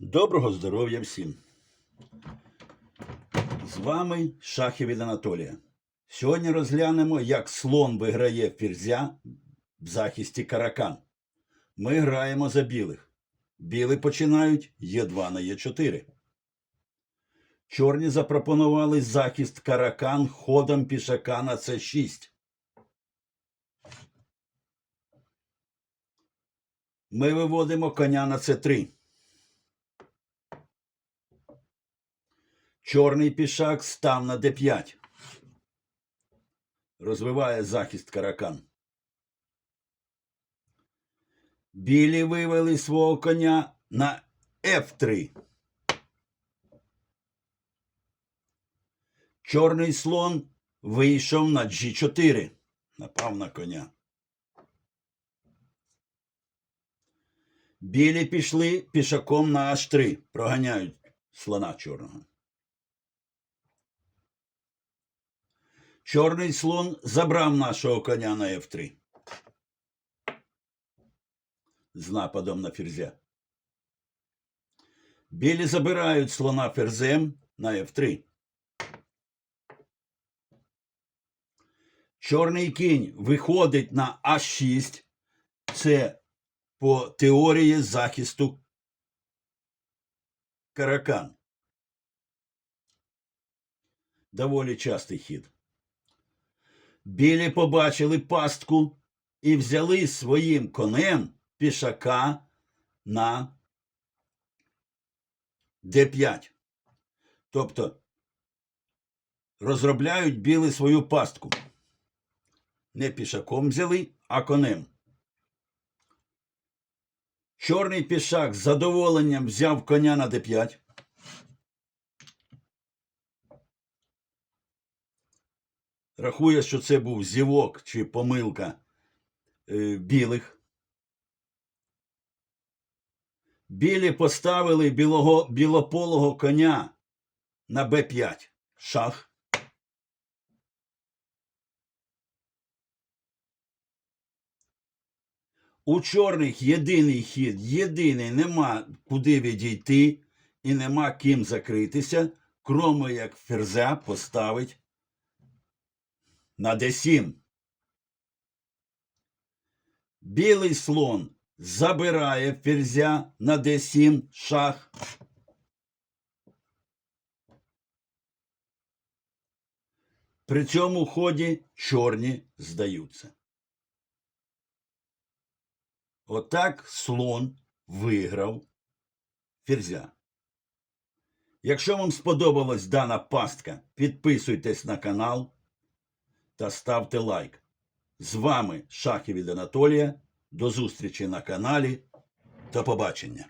Доброго здоров'я всім! З вами Шахи від Анатолія. Сьогодні розглянемо, як слон виграє ферзя в захисті каракан. Ми граємо за білих. Білі починають Е2 на Е4. Чорні запропонували захист каракан ходом пішака на С6. Ми виводимо коня на С3. Чорний пішак став на d5. Розвиває захист каракан. Білі вивели свого коня на F3. Чорний слон вийшов на G4. Напав на коня. Білі пішли пішаком на H3. Проганяють слона чорного. Чорний слон забрав нашого коня на F3. З нападом на ферзя. Білі забирають слона ферзем на F3. Чорний кінь виходить на А6. Це по теорії захисту каракан. Доволі частий хід. Білі побачили пастку і взяли своїм конем пішака на d5. Тобто розробляють біли свою пастку. Не пішаком взяли, а конем. Чорний пішак з задоволенням взяв коня на d5. Рахує, що це був зівок чи помилка е, білих. Білі поставили білого, білополого коня на Б5. Шах. У чорних єдиний хід, єдиний нема куди відійти і нема ким закритися, кроме як ферзя поставить на d7. Білий слон забирає ферзя на d7 шах. При цьому ході чорні здаються. Отак слон виграв ферзя. Якщо вам сподобалась дана пастка, підписуйтесь на канал та ставте лайк. З вами Шахи від Анатолія. До зустрічі на каналі. До побачення.